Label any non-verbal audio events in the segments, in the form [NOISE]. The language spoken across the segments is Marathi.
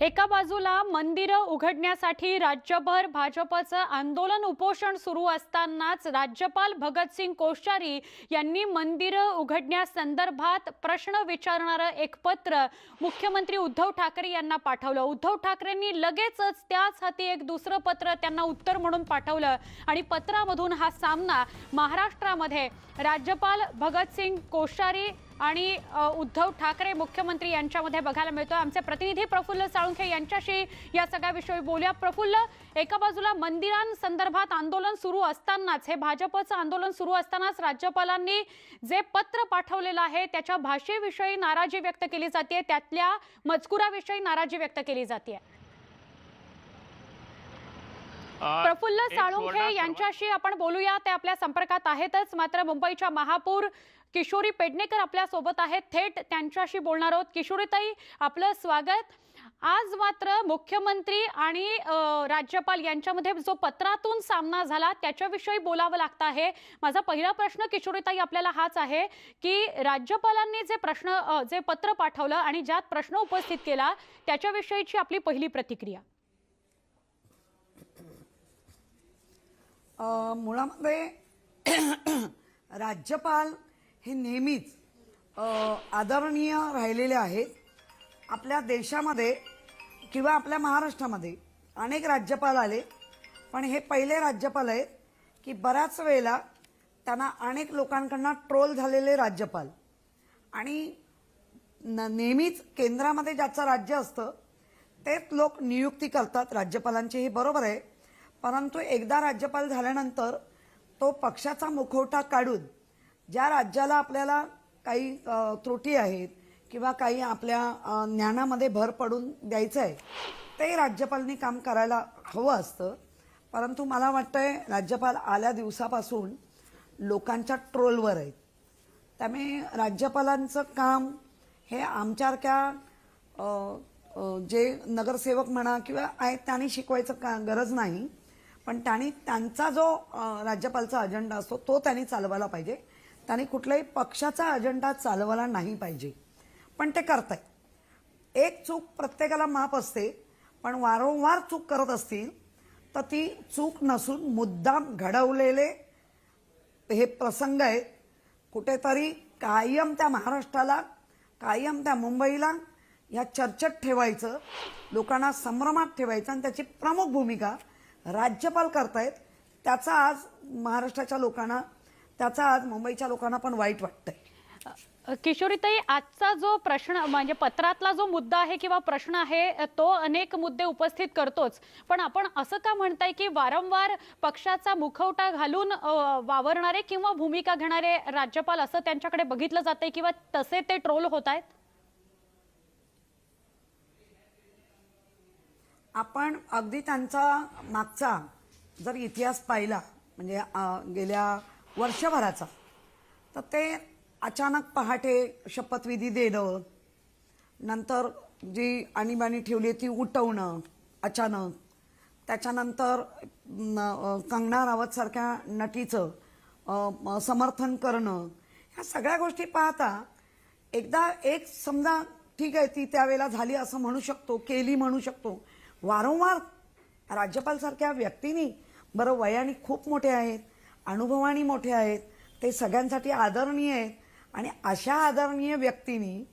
एका बाजूला मंदिरं उघडण्यासाठी राज्यभर भाजपचं आंदोलन उपोषण सुरू असतानाच राज्यपाल भगतसिंग कोश्यारी यांनी मंदिरं उघडण्यासंदर्भात प्रश्न विचारणारं एक पत्र मुख्यमंत्री उद्धव ठाकरे यांना पाठवलं. उद्धव ठाकरेंनी लगेचच त्याच हाती एक दुसरं पत्र त्यांना उत्तर म्हणून पाठवलं आणि पत्रामधून हा सामना महाराष्ट्रामध्ये राज्यपाल भगतसिंग कोश्यारी आणि उद्धव ठाकरे मुख्यमंत्री यांच्यामध्ये बघायला मिळतो आमचे प्रतिनिधी प्रफुल्ल साळुंखे यांच्याशी या सगळ्याविषयी बोलूया. प्रफुल्ल एका बाजूला मंदिरांसंदर्भात आंदोलन सुरू असतानाच हे भाजपचं आंदोलन सुरू असतानाच राज्यपालांनी जे पत्र पाठवलेलं आहे त्याच्या भाषेविषयी नाराजी व्यक्त केली जाते त्यातल्या मजकुराविषयी नाराजी व्यक्त केली जाते प्रफुल्ल साळुंखे यांच्याशी आपण बोलूया. ते आपल्या संपर्कात आहेतच. मात्र मुंबईच्या महापौर किशोरी पेडणेकर आपल्यासोबत आहेत. थेट त्यांच्याशी बोलणार आहोत. किशोरीताई आपलं स्वागत. आज मात्र मुख्यमंत्री आणि राज्यपाल यांच्यामध्ये जो पत्रातून सामना झाला त्याच्याविषयी बोलावं लागतं आहे. माझा पहिला प्रश्न किशोरीताई आपल्याला हाच आहे की राज्यपालांनी जे प्रश्न जे पत्र पाठवलं आणि ज्यात प्रश्न उपस्थित केला त्याच्याविषयीची आपली पहिली प्रतिक्रिया. मुळामध्ये [CLEARS THROAT] राज्यपाल हे नेहमीच आदरणीय राहिलेले आहेत. आपल्या देशामध्ये किंवा आपल्या महाराष्ट्रामध्ये अनेक राज्यपाल आले. पण हे पहिले राज्यपाल आहेत की बऱ्याच वेळेला त्यांना अनेक लोकांकडनं ट्रोल झालेले राज्यपाल. आणि न नेहमीच केंद्रामध्ये ज्याचं राज्य असतं तेच लोक नियुक्ती करतात राज्यपालांची. हे बरोबर आहे. परंतु एकदा राज्यपाल झाल्यानंतर तो पक्षाचा मुखवटा काढून ज्या राज्याला आपल्याला काही त्रुटी आहेत किंवा काही आपल्या ज्ञानामध्ये भर पडून द्यायचं आहे ते राज्यपालांनी काम करायला हवं असतं. परंतु मला वाटतंय राज्यपाल आल्या दिवसापासून लोकांच्या ट्रोलवर आहेत. त्यामुळे राज्यपालांचं काम हे आमच्यासारख्या जे नगरसेवक म्हणा किंवा आहेत त्यांनी शिकवायचं का गरज नाही. पण त्यांनी त्यांचा जो राज्यपालचा अजेंडा असतो तो त्यांनी चालवायला पाहिजे. त्यांनी कुठल्याही पक्षाचा अजेंडा चालवायला नाही पाहिजे. पण ते करतायत. एक चूक प्रत्येकाला माप असते पण वारंवार चूक करत असतील तर ती चूक नसून मुद्दाम घडवलेले हे प्रसंग आहेत. कुठेतरी कायम त्या महाराष्ट्राला कायम त्या मुंबईला ह्या चर्चेत ठेवायचं लोकांना संभ्रमात ठेवायचं आणि त्याची प्रमुख भूमिका राज्यपाल करतायत त्याचा आज महाराष्ट्राच्या लोकांना त्याचा आज मुंबईच्या लोकांना पण वाईट वाटतंय. किशोरीताई आजचा जो प्रश्न म्हणजे पत्रातला जो मुद्दा आहे किंवा प्रश्न आहे तो अनेक मुद्दे उपस्थित करतोच. पण आपण असं का म्हणताय की वारंवार पक्षाचा मुखवटा घालून वावरणारे किंवा भूमिका घेणारे राज्यपाल असं त्यांच्याकडे बघितलं जातंय किंवा तसे ते ट्रोल होत आहेत आपण अगदी त्यांचा मागचा जर इतिहास पाहिला म्हणजे गेल्या वर्षभराचा तर ते अचानक पहाटे शपथविधी देणं नंतर जी आणीबाणी ठेवली ती उठवणं अचानक त्याच्यानंतर कंगना रावतसारख्या नटीचं समर्थन करणं ह्या सगळ्या गोष्टी पाहता एकदा एक समजा ठीक आहे ती त्यावेळेला झाली असं म्हणू शकतो केली म्हणू शकतो वारंवार राज्यपालसारख्या व्यक्तींनी बरं वयाने खूप मोठे आहेत अनुभवाने मोठे आहेत ते सगळ्यांसाठी आदरणीय आहेत आणि अशा आदरणीय व्यक्तींनी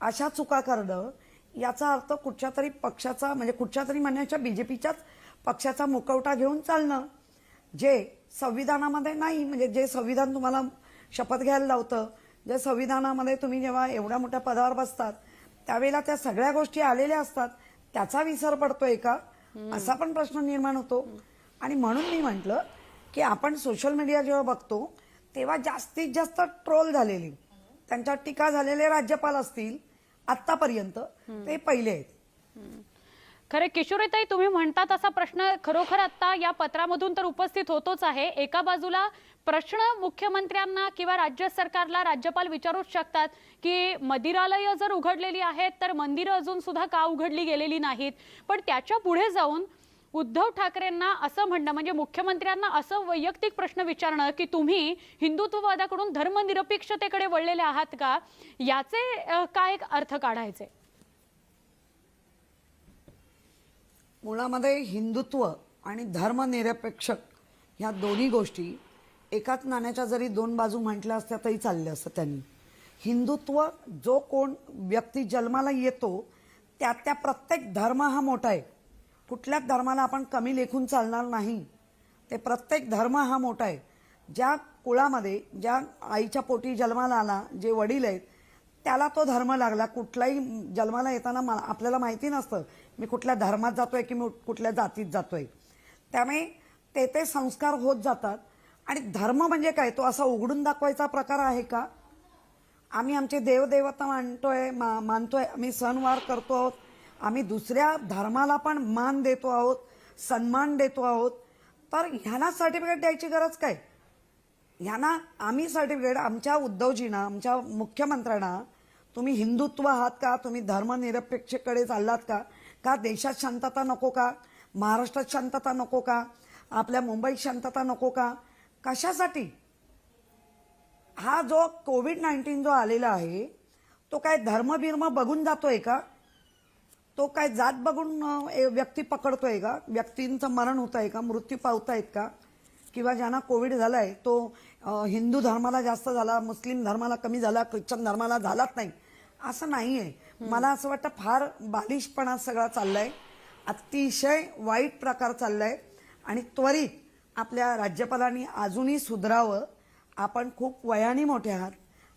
अशा चुका करणं याचा अर्थ कुठच्या तरी पक्षाचा म्हणजे कुठच्या तरी म्हणण्याच्या बी जे पीच्याच पक्षाचा मुकवटा घेऊन चालणं जे संविधानामध्ये नाही म्हणजे जे संविधान तुम्हाला शपथ घ्यायला लावतं जे संविधानामध्ये तुम्ही जेव्हा एवढ्या मोठ्या पदावर बसतात त्यावेळेला त्या सगळ्या गोष्टी आलेल्या असतात त्याचा विसर पडतोय का? असा पण प्रश्न निर्माण होतो. आणि म्हणून मी म्हंटल की आपण सोशल मीडिया जेव्हा बघतो तेव्हा जास्तीत जास्त ट्रोल झालेली त्यांच्या टीका झालेले राज्यपाल असतील आतापर्यंत ते पहिले आहेत. खरे किशोरीताई तुम्ही म्हणता तसा प्रश्न खरोखर आता या पत्रामधून तर उपस्थित होतोच आहे. एका बाजूला प्रश्न मुख्यमंत्र्यांना किंवा राज्य सरकारला राज्यपाल विचारूच शकतात की मंदिरालयं जर उघडलेली आहेत तर मंदिरं अजून सुद्धा का उघडली गेलेली नाहीत? पण त्याच्या पुढे जाऊन उद्धव ठाकरेंना असं म्हणणं म्हणजे मुख्यमंत्र्यांना असं वैयक्तिक प्रश्न विचारणं की तुम्ही हिंदुत्ववादाकडून धर्मनिरपेक्षतेकडे वळलेले आहात का? याचे काय काय अर्थ काढायचे? मुळामध्ये हिंदुत्व आणि धर्मनिरपेक्षक ह्या दोन्ही गोष्टी एकाच नाण्याच्या जरी दोन बाजू म्हटल्या असत्या तरी चाललं असतं त्यांनी. हिंदुत्व जो कोण व्यक्ती जन्माला येतो त्या त्या प्रत्येक धर्म हा मोठा आहे. कुठल्याच धर्माला आपण कमी लेखून चालणार नाही. ते प्रत्येक धर्म हा मोठा आहे. ज्या कुळामध्ये ज्या आईच्या पोटी जन्माला आला जे वडील आहेत त्याला तो धर्म लागला. कुठलाही जन्माला येताना मा- आपल्याला माहिती नसतं मी कुठल्या धर्मात जातोय की मी कुठल्या जातीत जातोय. त्यामुळे ते ते संस्कार होत जातात. आणि धर्म म्हणजे काय? तो असा उघडून दाखवायचा प्रकार आहे का? आम्ही आमचे देवदेवता मानतोय मा मानतोय आम्ही सणवार करतो आहोत. आम्ही दुसऱ्या धर्माला पण मान देतो आहोत सन्मान देतो आहोत. तर ह्यांना सर्टिफिकेट द्यायची गरज काय? ह्यांना आम्ही सर्टिफिकेट आमच्या उद्धवजींना आमच्या मुख्यमंत्र्यांना तुम्ही हिंदुत्व आहात का? तुम्ही धर्मनिरपेक्षकडे चाललात का? का देशात शांतता नको का? महाराष्ट्रात शांतता नको का? आपल्या मुंबईत शांतता नको का? कशासाठी? हा जो कोविड नाईन्टीन जो आलेला आहे तो काय धर्मबिर्म बघून जातोय का? तो काय जात बघून व्यक्ती पकडतोय का? व्यक्तींचं मरण होत आहे का? मृत्यू पावतायत का? किंवा ज्यांना कोविड झालाय तो अं, हिंदू धर्माला जास्त झाला मुस्लिम धर्माला कमी झाला ख्रिश्चन धर्माला झालाच नाही असं नाही आहे मला असं वाटतं फार बालिशपणा सगळा चाललाय अतिशय वाईट प्रकार चाललाय आणि त्वरित आपल्या राज्यपालांनी अजूनही सुधरावं. आपण खूप वयाने मोठे आहात.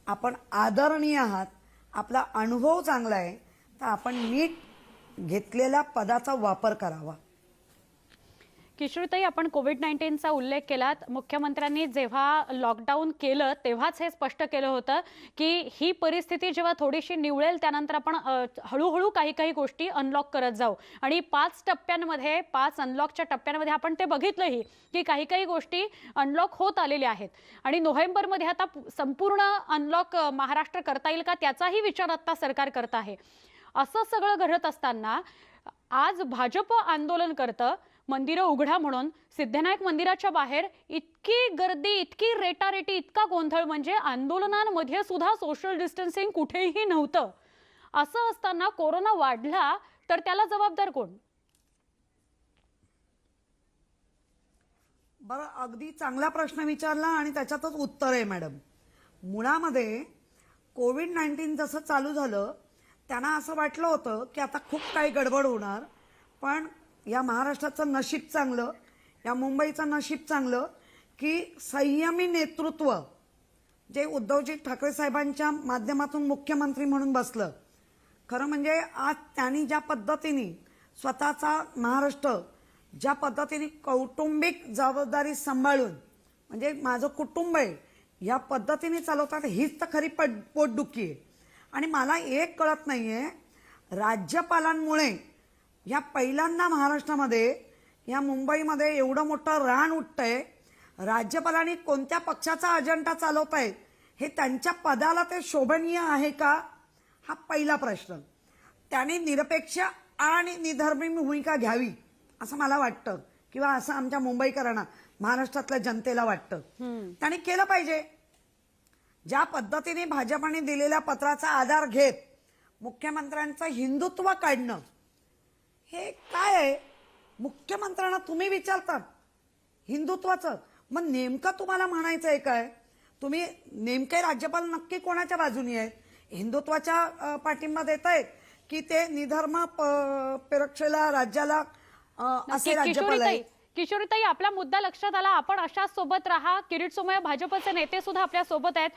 आपण आदरणीय आहात. आपला अनुभव चांगला आहे. तर आपण नीट घेतलेल्या पदाचा वापर करावा. किशोरताई आपण कोविड नाईन्टीनचा उल्लेख केलात. मुख्यमंत्र्यांनी जेव्हा लॉकडाऊन केलं तेव्हाच हे स्पष्ट केलं होतं की ही परिस्थिती जेव्हा थोडीशी निवळेल त्यानंतर आपण हळूहळू काही काही गोष्टी अनलॉक करत जाऊ. आणि पाच टप्प्यांमध्ये पाच अनलॉकच्या टप्प्यांमध्ये आपण ते बघितलंही की काही काही गोष्टी अनलॉक होत आलेल्या आहेत. आणि नोव्हेंबरमध्ये आता संपूर्ण अनलॉक महाराष्ट्र करता येईल का त्याचाही विचार आत्ता सरकार करत आहे. असं सगळं घडत असताना आज भाजप आंदोलन करतं मंदिरं उघडा म्हणून सिद्धनायक मंदिराच्या बाहेर इतकी गर्दी इतकी रेटारेटी इतका गोंधळ म्हणजे आंदोलनांमध्ये सुद्धा सोशल डिस्टन्सिंग कुठेही नव्हतं. असं असताना कोरोना वाढला तर त्याला जबाबदार कोण? बरं अगदी चांगला प्रश्न विचारला आणि त्याच्यातच उत्तर आहे मॅडम. मुळामध्ये कोविड नाईन्टीन जसं चालू झालं त्यांना असं वाटलं होतं की आता खूप काही गडबड होणार पण या महाराष्ट्राचं नशीब चांगलं या मुंबईचं नशीब चांगलं की संयमी नेतृत्व जे उद्धवजी ठाकरे साहेबांच्या माध्यमातून मुख्यमंत्री म्हणून बसलं. खरं म्हणजे आज त्यांनी ज्या पद्धतीने स्वतःचा महाराष्ट्र ज्या पद्धतीने कौटुंबिक जबाबदारी सांभाळून म्हणजे माझं कुटुंब आहे या पद्धतीने चालवतात हीच तर खरी पट पोटदुखी आहे. आणि मला एक कळत नाही आहे राज्यपालांमुळे या पहिल्यांदा महाराष्ट्रामध्ये या मुंबईमध्ये एवढं मोठं रान उठतंय राज्यपालांनी कोणत्या पक्षाचा अजेंडा चालवत आहेत हे त्यांच्या पदाला ते शोभनीय आहे का? हा पहिला प्रश्न. त्याने निरपेक्ष आणि निधर्मी भूमिका घ्यावी असं मला वाटतं. किंवा असं आमच्या मुंबईकरांना महाराष्ट्रातल्या जनतेला वाटतं. त्याने केलं पाहिजे. ज्या पद्धतीने भाजपाने दिलेल्या पत्राचा आधार घेत मुख्यमंत्र्यांचं हिंदुत्व काढणं हे काय आहे? मुख्यमंत्र्यांना तुम्ही विचारतात. हिंदुत्वाचं. मग नेमकं तुम्हाला म्हणायचं आहे काय? तुम्ही नेमके राज्यपाल नक्की कोणाच्या बाजूनी आहेत हिंदुत्वाच्या पाठिंबा देत आहेत की ते निधर्म पेरक्षेला राज्याला असे. राज्यपाल आहेत? किशोरीताई आपला मुद्दा लक्षात आला. आपण अशाच सोबत राहा. किरीट सोमय्या भाजपचे नेते सुद्धा आपल्यासोबत आहेत.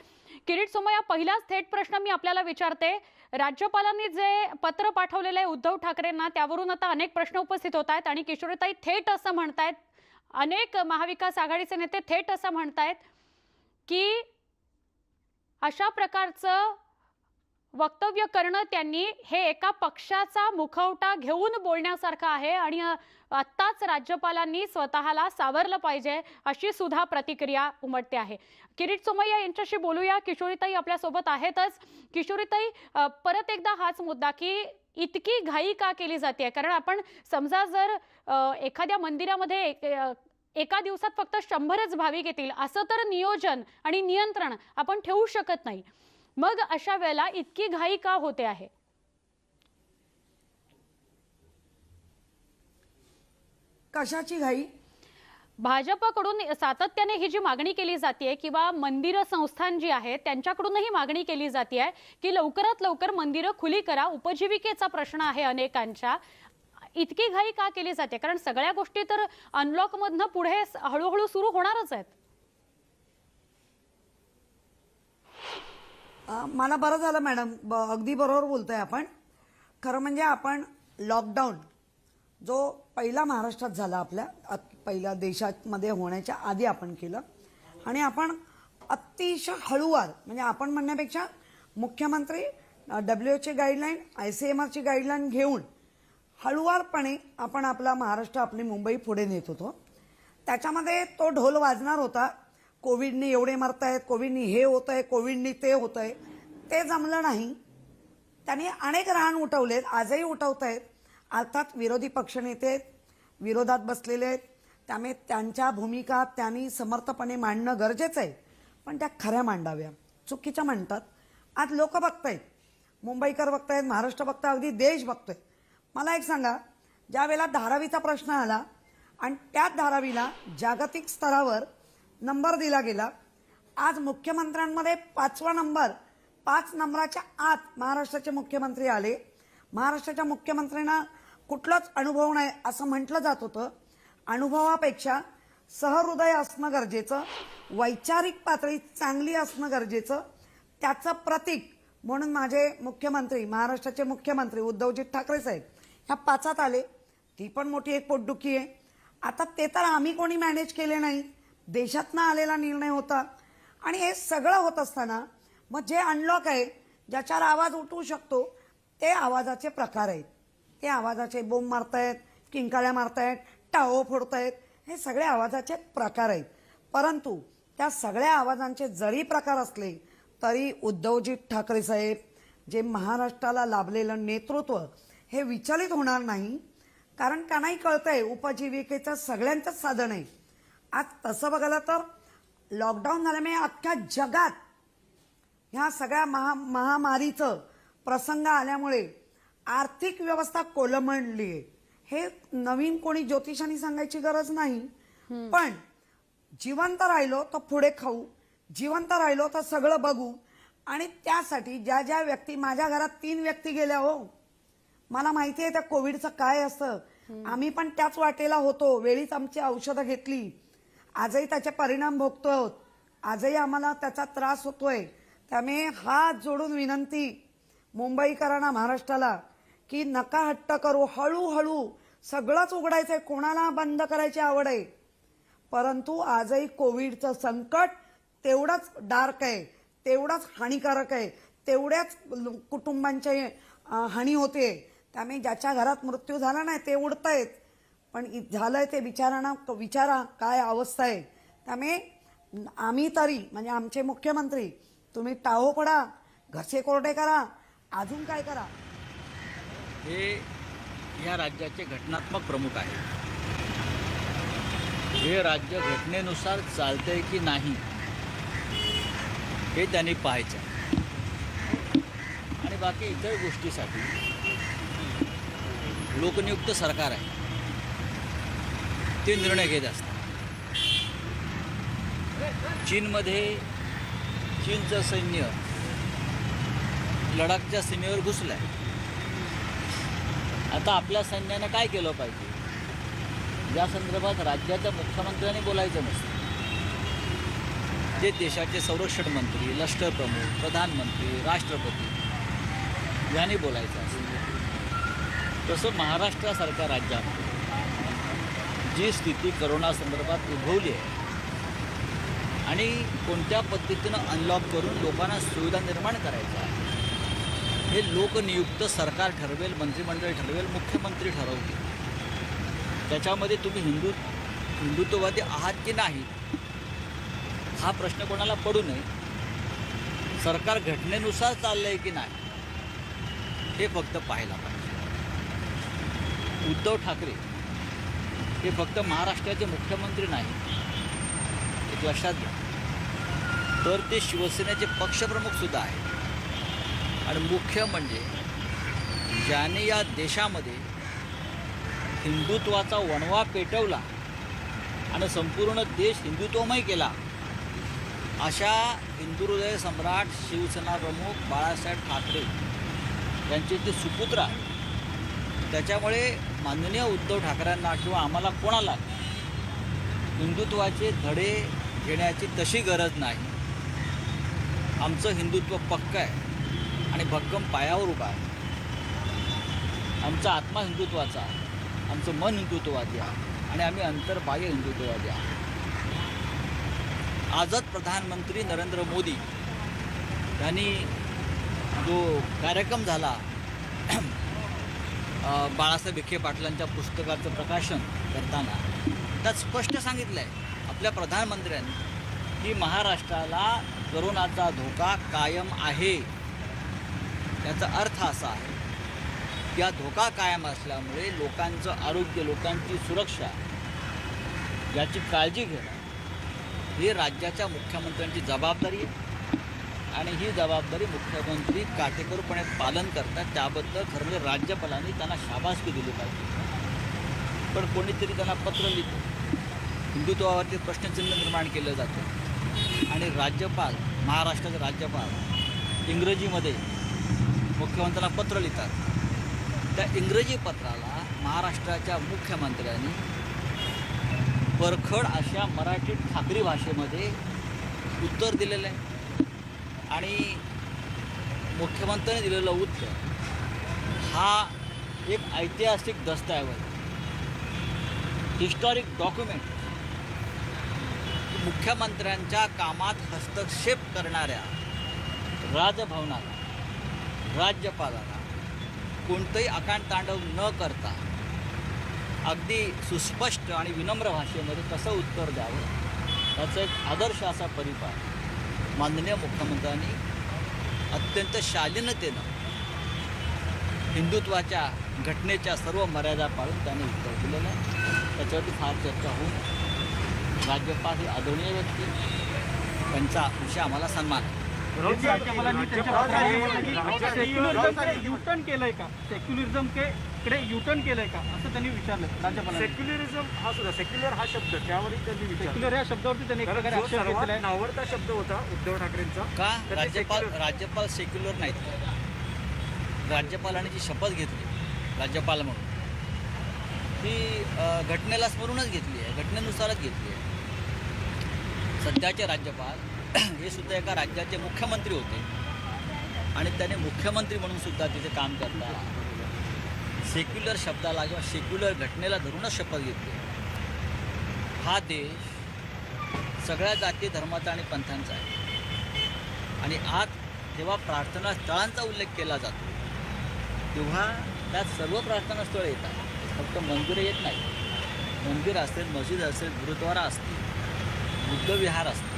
किरीट सोमय्या पहिलाच थेट प्रश्न मी आपल्याला विचारते. राज्यपालांनी जे पत्र पाठवलेलं आहे उद्धव ठाकरेंना त्यावरून आता अनेक प्रश्न उपस्थित होत आहेत आणि किशोरीताई थेट असं म्हणतायत. अनेक महाविकास आघाडीचे नेते थेट असं म्हणतायत की अशा प्रकारचं वक्तव्य करणं त्यांनी हे एका पक्षाचा मुखवटा घेऊन बोलण्यासारखं आहे आणि आत्ताच राज्यपालांनी स्वतःला सावरलं पाहिजे अशी सुद्धा प्रतिक्रिया उमटते आहे. किरीट सोमय्या यांच्याशी बोलूया. किशोरीताई आपल्यासोबत आहेतच. किशोरीताई परत एकदा हाच मुद्दा की इतकी घाई का केली जाते कारण आपण समजा जर एखाद्या मंदिरामध्ये एक- एका दिवसात फक्त शंभरच भाविक येतील असं तर नियोजन आणि नियंत्रण आपण ठेवू शकत नाही. मग अशा वेळेला इतकी घाई का होते आहे? कशाची घाई? भाजपकडून सातत्याने ही जी मागणी केली जाते किंवा मंदिरं संस्थान जी आहेत त्यांच्याकडूनही मागणी केली जाते की लवकरात लवकर मंदिरं खुली करा उपजीविकेचा प्रश्न आहे अनेकांच्या. इतकी घाई का केली जाते? कारण सगळ्या गोष्टी तर अनलॉक मधनं पुढे हळूहळू सुरू होणारच आहेत. मला बरं झालं मॅडम. ब अगदी बरोबर बोलतोय आपण. खरं म्हणजे आपण लॉकडाऊन जो पहिला महाराष्ट्रात झाला आपल्या अ- पहिल्या देशामध्ये होण्याच्या आधी आपण केलं. आणि आपण अतिशय हळूवार म्हणजे आपण म्हणण्यापेक्षा मुख्यमंत्री डब्ल्यू एचची गाईडलाईन आय सी एम आरची गाईडलाईन घेऊन हळूवारपणे आपण आपला महाराष्ट्र आपली मुंबई पुढे नेत होतो. त्याच्यामध्ये तो ढोल वाजणार होता. कोविडनी एवढे मारतायत कोविडनी हे होत आहे कोविडनी ते होत आहे ते जमलं नाही. त्यांनी अनेक राहण उठवलेत आजही उठवत आहेत अर्थात विरोधी पक्षनेते विरोधात बसलेले आहेत त्यामुळे त्यांच्या भूमिका त्यांनी समर्थपणे मांडणं गरजेचं आहे. पण त्या खऱ्या मांडाव्या. चुकीच्या म्हणतात. आज लोक बघतायत. मुंबईकर बघतायत महाराष्ट्र बघताय अगदी देश बघतोय. मला एक सांगा ज्या वेळेला धारावीचा प्रश्न आला आणि त्याच धारावीला जागतिक स्तरावर नंबर दिला गेला. आज मुख्यमंत्र्यांमध्ये पाचवा नंबर पाच नंबराच्या आत महाराष्ट्राचे मुख्यमंत्री आले. महाराष्ट्राच्या मुख्यमंत्र्यांना कुठलाच अनुभव नाही असं म्हटलं जात होतं. अनुभवापेक्षा सहृदय असणं गरजेचं वैचारिक पातळी चांगली असणं गरजेचं त्याचं प्रतीक म्हणून माझे मुख्यमंत्री महाराष्ट्राचे मुख्यमंत्री उद्धवजी ठाकरे साहेब ह्या पाचात आले. ती पण मोठी एक पोटदुखी आहे. आता ते तर आम्ही कोणी मॅनेज केले नाही. देशातनं आलेला निर्णय होता. आणि हे सगळं होत असताना मग जे अनलॉक आहे ज्याच्यावर आवाज उठवू शकतो ते आवाजाचे प्रकार आहेत. ते आवाजाचे बोंब मारतायत किंकाळ्या मारतायत टाओ फोडतायत हे सगळे आवाजाचे प्रकार आहेत. परंतु त्या सगळ्या आवाजांचे जरी प्रकार असले तरी उद्धवजी ठाकरे साहेब जे महाराष्ट्राला लाभलेलं नेतृत्व हे विचलित होणार नाही. कारण त्यांनाही कळतंय उपजीविकेचं सगळ्यांचंच साधन आहे. आज तसं बघायला तर लॉकडाऊन झाल्यामुळे अख्ख्या जगात ह्या सगळ्या महा महामारीचं प्रसंग आल्यामुळे आर्थिक व्यवस्था कोलमडली आहे हे नवीन कोणी ज्योतिषांनी सांगायची गरज नाही. पण जिवंत राहिलो तर पुढे खाऊ जिवंत राहिलो तर सगळं बघू. आणि त्यासाठी ज्या ज्या व्यक्ती माझ्या घरात तीन व्यक्ती गेल्या हो. मला माहिती आहे त्या कोविडचं काय असतं. आम्ही पण त्याच वाटेला होतो. वेळीच आमची औषधं घेतली. आजही त्याचे परिणाम भोगतो आहोत. आजही आम्हाला त्याचा त्रास होतोय. त्यामुळे हात जोडून विनंती मुंबईकरांना महाराष्ट्राला की नका हट्ट करू हळूहळू सगळंच उघडायचं आहे कोणाला बंद करायची आवड आहे? परंतु आजही कोविडचं संकट तेवढंच डार्क आहे तेवढंच हानिकारक आहे तेवढ्याच ल- कुटुंबांची हानी होते. त्यामुळे ज्याच्या घरात मृत्यू झाला नाही ते उडतायत. पण झालंय ते विचारांना विचारा काय अवस्था आहे. त्यामुळे आम्ही तरी म्हणजे आमचे मुख्यमंत्री तुम्ही टाहो पडा घसे कोरडे करा अजून काय करा? हे या राज्याचे घटनात्मक प्रमुख आहे. हे राज्य घटनेनुसार चालतंय की नाही हे त्यांनी पाहायचं. आणि बाकी इतर गोष्टीसाठी लोकनियुक्त सरकार आहे. ते निर्णय घेत असतात. चीनमध्ये चीनचं सैन्य लडाखच्या सीमेवर घुसलं आहे आता आपल्या सैन्यानं काय केलं पाहिजे? या संदर्भात राज्याच्या मुख्यमंत्र्यांनी बोलायचं नसतं. ते देशाचे संरक्षण मंत्री लष्कर प्रमुख प्रधानमंत्री राष्ट्रपती यांनी बोलायचं असतं. तसं महाराष्ट्रासारख्या राज्यामध्ये जी स्थिती करोना संदर्भात उद्भवली आहे आणि कोणत्या पद्धतीनं अनलॉक करून लोकांना सुविधा निर्माण करायच्या आहे हे लोकनियुक्त सरकार ठरवेल मंत्रिमंडळ ठरवेल मुख्यमंत्री ठरवतील. त्याच्यामध्ये तुम्ही हिंदू हिंदुत्ववादी आहात की नाही हा प्रश्न कोणाला पडू नये सरकार घटनेनुसार चाललं आहे की नाही हे फक्त पाहायला पाहिजे. उद्धव ठाकरे हे फक्त महाराष्ट्राचे मुख्यमंत्री नाही. एक लक्षात घ्या. तर ते शिवसेनेचे पक्षप्रमुखसुद्धा आहेत. आणि मुख्य म्हणजे ज्याने या देशामध्ये हिंदुत्वाचा वणवा पेटवला आणि संपूर्ण देश हिंदुत्वमय केला अशा हिंदुहृदय सम्राट शिवसेना प्रमुख बाळासाहेब ठाकरे यांचे जे सुपुत्र आहे त्याच्यामुळे माननीय उद्धव ठाकरेंना किंवा आम्हाला कोणाला हिंदुत्वाचे धडे घेण्याची तशी गरज नाही. आमचं हिंदुत्व पक्क आहे आणि भक्कम पायावर उभा आहे. आमचा आत्मा हिंदुत्वाचा आहे. आमचं मन हिंदुत्ववादी आहे आणि आम्ही अंतर्बाह्य हिंदुत्ववादी आहे आजच प्रधानमंत्री नरेंद्र मोदी यांनी जो कार्यक्रम झाला बाळासाहेब विखे पाटलांच्या पुस्तकाचं प्रकाशन करताना. त्यात स्पष्ट सांगितलं आहे आपल्या प्रधानमंत्र्यांनी की महाराष्ट्राला करोनाचा धोका कायम आहे. याचा अर्थ असा आहे की हा धोका कायम असल्यामुळे लोकांचं आरोग्य लोकांची सुरक्षा याची काळजी घेणं ही राज्याच्या मुख्यमंत्र्यांची जबाबदारी आहे. आणि ही जबाबदारी मुख्यमंत्री काटेकोरपणे पालन करतात. त्याबद्दल खरं म्हणजे राज्यपालांनी त्यांना शाबासकी दिली पाहिजे. पण कोणीतरी त्यांना पत्र लिहितं. हिंदुत्वावरती प्रश्नचिन्ह निर्माण केलं जातं. आणि राज्यपाल महाराष्ट्राचे राज्यपाल इंग्रजीमध्ये मुख्यमंत्र्याला पत्र लिहितात. त्या इंग्रजी पत्राला महाराष्ट्राच्या मुख्यमंत्र्यांनी परखड अशा मराठी ठाकरी भाषेमध्ये उत्तर दिलेलं आहे. आणि मुख्यमंत्र्यांनी दिलेलं उत्तर हा एक ऐतिहासिक दस्तऐवज. Historic document. मुख्यमंत्र्यांच्या कामात हस्तक्षेप करणाऱ्या राजभवनाला राज्यपालाला कोणतंही आकांडतांडव न करता अगदी सुस्पष्ट आणि विनम्र भाषेमध्ये कसं उत्तर द्यावं? याचा एक आदर्श असा परिपाठ माननीय मुख्यमंत्र्यांनी अत्यंत शालीनतेनं हिंदुत्वाच्या घटनेच्या सर्व मर्यादा पाळून त्यांनी उत्तर दिलेलं आहे. त्याच्यावरती फार चर्चा होऊन राज्यपाल ही आदरणीय व्यक्ती त्यांचा विषय आम्हाला सन्मान. आहे. युटर्न केलंय का? सेक्युलरिझम के कडे युटर्न केलंय का? असं त्यांनी विचारलं राज्यपालांनी. सेक्युलरिझम हा सुद्धा सेक्युलर हा शब्द त्यावरही त्यांनी विचारलं. सेक्युलर या शब्दावरती त्यांनी एक प्रकारे आक्षेप नावडता शब्द होता उद्धव ठाकरेंचा का? तर ते राज्यपाल secular- राज्यपाल सेक्युलर नाहीत. राज्यपालांनी जी शपथ घेतली राज्यपाल म्हणून ती अ, घटनेला स्मरूनच घेतली आहे घटनेनुसारच घेतली आहे. सध्याचे राज्यपाल [CLEARS THROAT] हे सुद्धा एका राज्याचे मुख्यमंत्री होते. आणि त्याने मुख्यमंत्री म्हणून सुद्धा तिथे काम करताना सेक्युलर शब्दाला किंवा सेक्युलर घटनेला धरूनच शपथ घेतली. हा देश सगळ्या जाती धर्माचा आणि पंथांचा आहे. आणि आज जेव्हा प्रार्थना स्थळांचा उल्लेख केला जातो तेव्हा त्यात सर्व प्रार्थना स्थळं येतात. फक्त मंदिरं येत नाही मंदिर असेल मस्जिद असेल गुरुद्वारा असतील बुद्धविहार असतील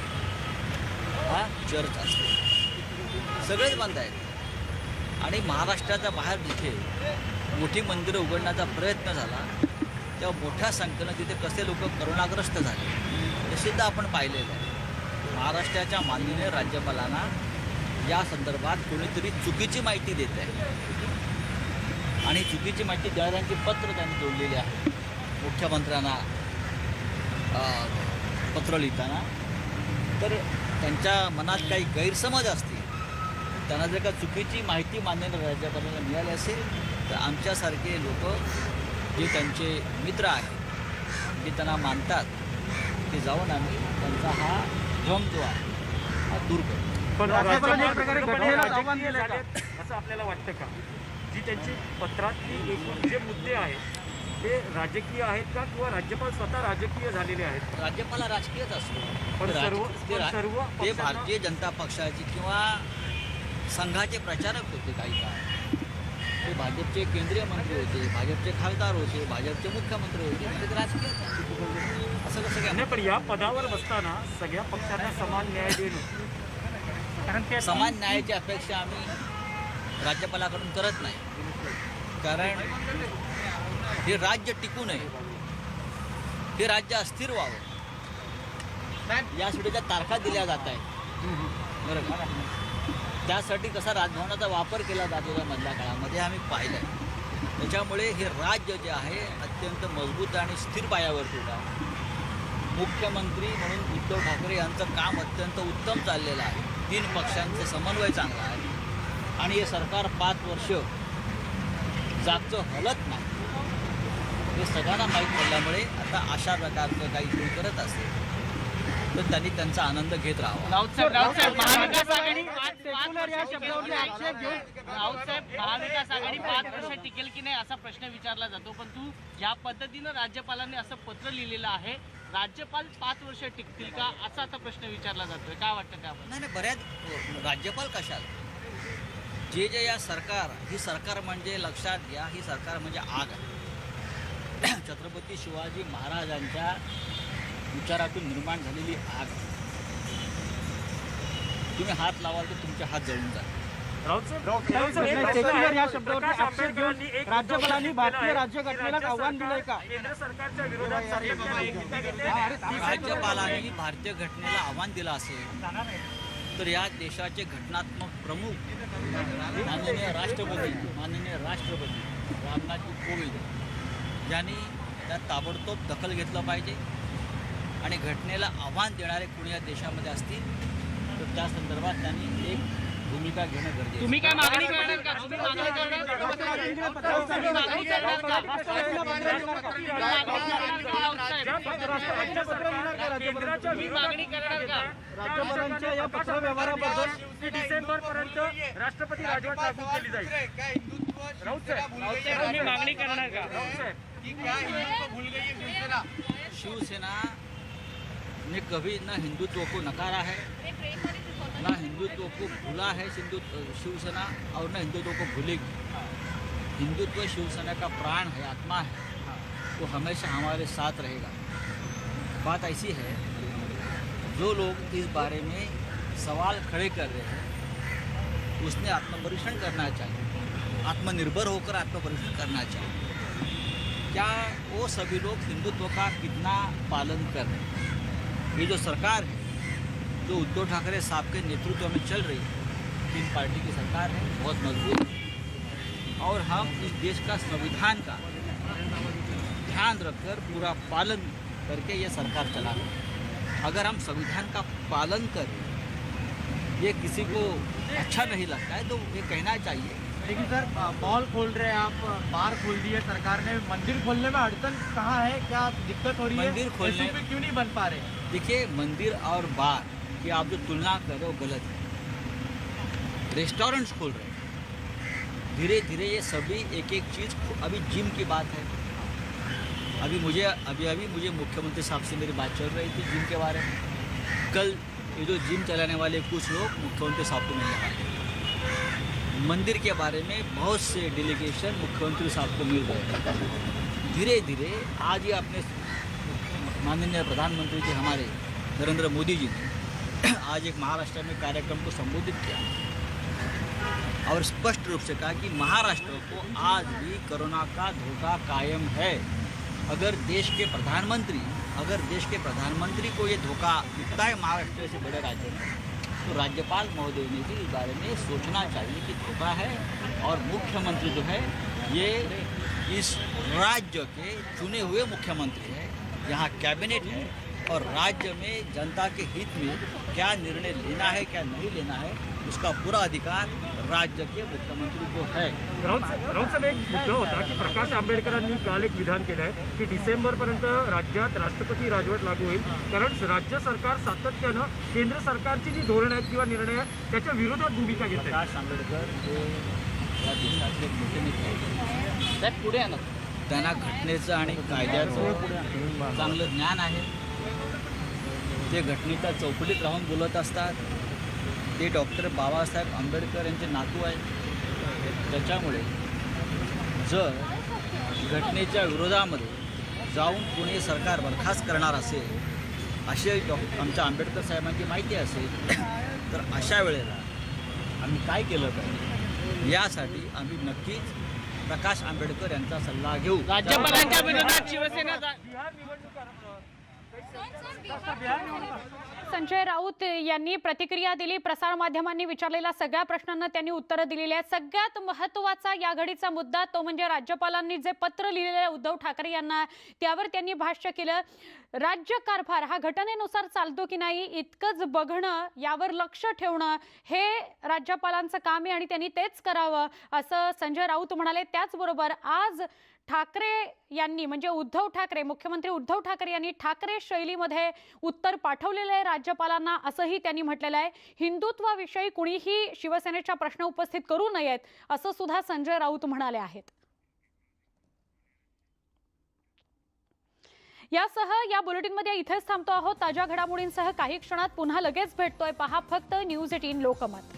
हा चर्च असते. सगळेच बंद आहेत. आणि महाराष्ट्राच्या बाहेर जिथे मोठी मंदिरं उघडण्याचा प्रयत्न झाला. तेव्हा मोठ्या संख्येनं तिथे कसे लोक करोनाग्रस्त झाले हे सुद्धा आपण पाहिलेलं आहे. महाराष्ट्राच्या माननीय राज्यपालांना या संदर्भात कोणीतरी चुकीची माहिती देत आहे. आणि चुकीची माहिती देणाऱ्यांची पत्र त्यांनी जोडलेली आहे. मुख्यमंत्र्यांना पत्र लिहिताना. तर त्यांच्या मनात काही गैरसमज असतील त्यांना जर का चुकीची माहिती माननीय राज्यपालांना मिळाली असेल तर आमच्यासारखे लोक जे त्यांचे मित्र आहेत जे त्यांना मानतात ते जाऊन आम्ही त्यांचा हा भ्रम जो आहे हा दूर करतो. पण राज्यपालांनी एक प्रकारे आव्हान का? असं आपल्याला वाटतं का? जी त्यांची पत्रातली एकूण जे मुद्दे आहेत ते राजकीय आहेत का किंवा राज्यपाल स्वतः राजकीय झालेले आहेत? राज्यपाल हा राजकीयच असतो. पण ते सर्व- राज- ते पण रा- सर्व ते पक्षांना- भारतीय जनता पक्षाचे किंवा संघाचे प्रचारक होते काही काळ. ते भाजपचे केंद्रीय मंत्री होते भाजपचे खासदार होते भाजपचे मुख्यमंत्री होते म्हणजे राजकीय असं कसं नाही काय पण या पदावर बसताना सगळ्या पक्षांना समान न्याय देणं. कारण ते समान न्यायाची अपेक्षा आम्ही राज्यपालाकडून करत नाही. कारण हे राज्य टिकू नये. हे राज्य अस्थिर व्हावं. यासाठी ज्या तारखा दिल्या जात आहेत. बरं का? त्यासाठी कसा राजभवनाचा वापर केला जातो होता मधल्या काळामध्ये आम्ही पाहिलं आहे त्याच्यामुळे हे राज्य जे आहे अत्यंत मजबूत आणि स्थिर पायावरती उभं मुख्यमंत्री म्हणून उद्धव ठाकरे यांचं काम अत्यंत उत्तम चाललेलं आहे. तीन पक्षांचे समन्वय चांगला आहे. आणि हे सरकार पाच वर्ष जागचं हलत नाही. हे सगळ्यांना माहीत पडल्यामुळे आता अशा प्रकारचं काही करत असेल. तर त्यांनी त्यांचा आनंद घेत राहावा. राऊतसाहेब राऊतसाहेब महाविकास आघाडी पाच पाच सेक्युलर या वर्ष शब्दावरती आक्षेप घेऊन राऊतसाहेब महाविकास आघाडी पाच वर्ष टिकेल की नाही असा प्रश्न विचारला जातो. पण तू ज्या पद्धतीनं राज्यपालांनी असं पत्र लिहिलेलं आहे राज्यपाल पाच वर्ष टिकतील का असा आता प्रश्न विचारला जातोय. काय वाटतं त्याबद्दल नाही नाही बऱ्याच राज्यपाल कशाला? जे जे या सरकार ही सरकार म्हणजे लक्षात घ्या ही सरकार म्हणजे आग आहे. [CLEARS THROAT] छत्रपती शिवाजी महाराजांच्या विचारातून निर्माण झालेली आग. तुम्ही हात लावाल तर तुमचे हात जळून आहे. या शब्दावरती प्रकाश आक्षेप घेऊन राज्यपालांनी भारतीय राज्यघटनेला आव्हान राज्य दिलंय का? राज्यपालांनी भारतीय घटनेला आव्हान दिलं असेल तर या देशाचे घटनात्मक प्रमुख माननीय राष्ट्रपती माननीय राष्ट्रपती रामनाथजी कोविंद यांनी त्यात ताबडतोब दखल घेतलं पाहिजे आणि घटनेला आव्हान देणारे कोणी या देशामध्ये असतील तर त्या संदर्भात त्यांनी एक भूमिका घेणं गरजेचं आहे. तुम्ही काय मागणी करणार का तुम्ही मागणी करणार का? राज्यपालांच्या या पत्र व्यवहाराबद्दल की डिसेंबर पर्यंत राष्ट्रपती राजवट लागू केली जाईल राऊतसाहेब राऊतसाहेब तुम्ही मागणी करणार का शिवसेना ने कभी न हिंदुत्व को नकारा है, न हिंदुत्व को भूला है हिंदु शिवसेना, और न हिंदुत्व को भूलेगी। हिंदुत्व शिवसेना का प्राण है, आत्मा है। वो हमेशा हमारे साथ रहेगा। बात ऐसी है, जो लोग इस बारे में सवाल खड़े कर रहे हैं, उसने आत्मपरीक्षण करना चाहिए। आत्मनिर्भर होकर आत्मपरीक्षण करना चाहिए। क्या वो सभी लोग हिंदुत्व का कितना पालन कर रहे हैं? ये जो सरकार है जो उद्धव ठाकरे साहब के नेतृत्व में चल रही है तीन पार्टी की सरकार है बहुत मज़बूत है। और हम इस देश का संविधान का ध्यान रखकर पूरा पालन करके ये सरकार चला रही है। अगर हम संविधान का पालन करें ये किसी को अच्छा नहीं लगता है तो ये कहना चाहिए। लेकिन सर मॉल खोल रहे हैं आप बार खोल दिए सरकार ने मंदिर खोलने में अड़चन कहाँ है? क्या दिक्कत हो रही है? मंदिर खोलने- क्यों नहीं बन पा रहे? देखिए, मंदिर और बार की आप जो तुलना कर रहे हो गलत है। रेस्टोरेंट्स खोल रहे हैं। धीरे धीरे ये सभी एक एक चीज़ अभी जिम की बात है। अभी मुझे, अभी अभी मुझे मुख्यमंत्री साहब से मेरी बात चल रही थी जिम के बारे में। कल ये जो जिम चलाने वाले कुछ लोग मुख्यमंत्री साहब को मिलने वाले। मंदिर के बारे में बहुत से डेलीगेशन मुख्यमंत्री साहब को मिल रहे हैं। धीरे धीरे आज ही अपने माननीय प्रधानमंत्री जी हमारे नरेंद्र मोदी जी ने [CLEARS THROAT] आज एक महाराष्ट्र में कार्यक्रम को संबोधित किया और स्पष्ट रूप से कहा कि महाराष्ट्र को आज भी कोरोना का धोखा कायम है। अगर देश के प्रधानमंत्री, अगर देश के प्रधानमंत्री को ये धोखा दिखता है महाराष्ट्र से बड़े राज्य में तो राज्यपाल महोदय ने भी इस बारे में सोचना चाहिए कि धोखा है और मुख्यमंत्री जो है, ये इस राज्य के चुने हुए मुख्यमंत्री है। यहाँ कैबिनेट है और राज्य में जनता के हित में क्या निर्णय लेना है क्या नहीं लेना है उसका पूरा अधिकार राज्य के मुख्यमंत्री को है राऊतसाहेब राऊतसाहेब एक मुद्दा होता की प्रकाश आंबेडकरांनी काल एक विधान केलं आहे की डिसेंबरपर्यंत राज्यात राष्ट्रपती राजवट लागू होईल कारण राज्य सरकार सातत्यानं केंद्र सरकारची जी धोरणं आहेत किंवा निर्णय आहेत त्याच्या विरोधात भूमिका घेत प्रकाश आंबेडकर हे या एक मोठे नेते. साहेब पुढे आणा त्यांना घटनेचं आणि कायद्याचं चांगलं ज्ञान आहे. ते घटनेच्या चौकटीत राहून बोलत असतात. ते डॉक्टर बाबासाहेब आंबेडकर यांचे नातू आहेत. त्याच्यामुळे जर घटनेच्या विरोधामध्ये जाऊन पुणे सरकार बरखास्त करणार असेल असे डॉ आमच्या आंबेडकर साहेबांची माहिती असेल तर अशा वेळेला आम्ही काय केलं पाहिजे? यासाठी आम्ही नक्कीच प्रकाश आंबेडकर यांचा सल्ला घेऊ. राज्यपालांच्या विरोधात शिवसेना जा- बिहार निवडणूक संजय राऊत यांनी प्रतिक्रिया दिली प्रसारमाध्यमांनी विचारलेल्या सगळ्या प्रश्नांना त्यांनी उत्तरं दिलेली आहेत. सगळ्यात महत्त्वाचा या घडीचा मुद्दा तो म्हणजे राज्यपालांनी जे पत्र लिहिलेलं आहे उद्धव ठाकरे यांना त्यावर त्यांनी भाष्य केलं राज्य कारभार हा घटनेनुसार चालतो की नाही इतकंच बघणं यावर लक्ष ठेवणं हे राज्यपालांचं काम आहे आणि त्यांनी तेच करावं असं संजय राऊत म्हणाले. त्याचबरोबर आज ठाकरे यांनी म्हणजे उद्धव ठाकरे मुख्यमंत्री उद्धव ठाकरे यांनी ठाकरे शैलीमध्ये उत्तर पाठवलेलं आहे राज्यपालांना असंही त्यांनी म्हटलेलं आहे. हिंदुत्वाविषयी कुणीही शिवसेनेच्या प्रश्न उपस्थित करू नयेत असं सुद्धा संजय राऊत म्हणाले आहेत. यासह या बुलेटिनमध्ये इथेच थांबतो आहोत. ताज्या घडामोडींसह काही क्षणात पुन्हा लगेच भेटतोय. पहा फक्त न्यूज एटीन लोकमत.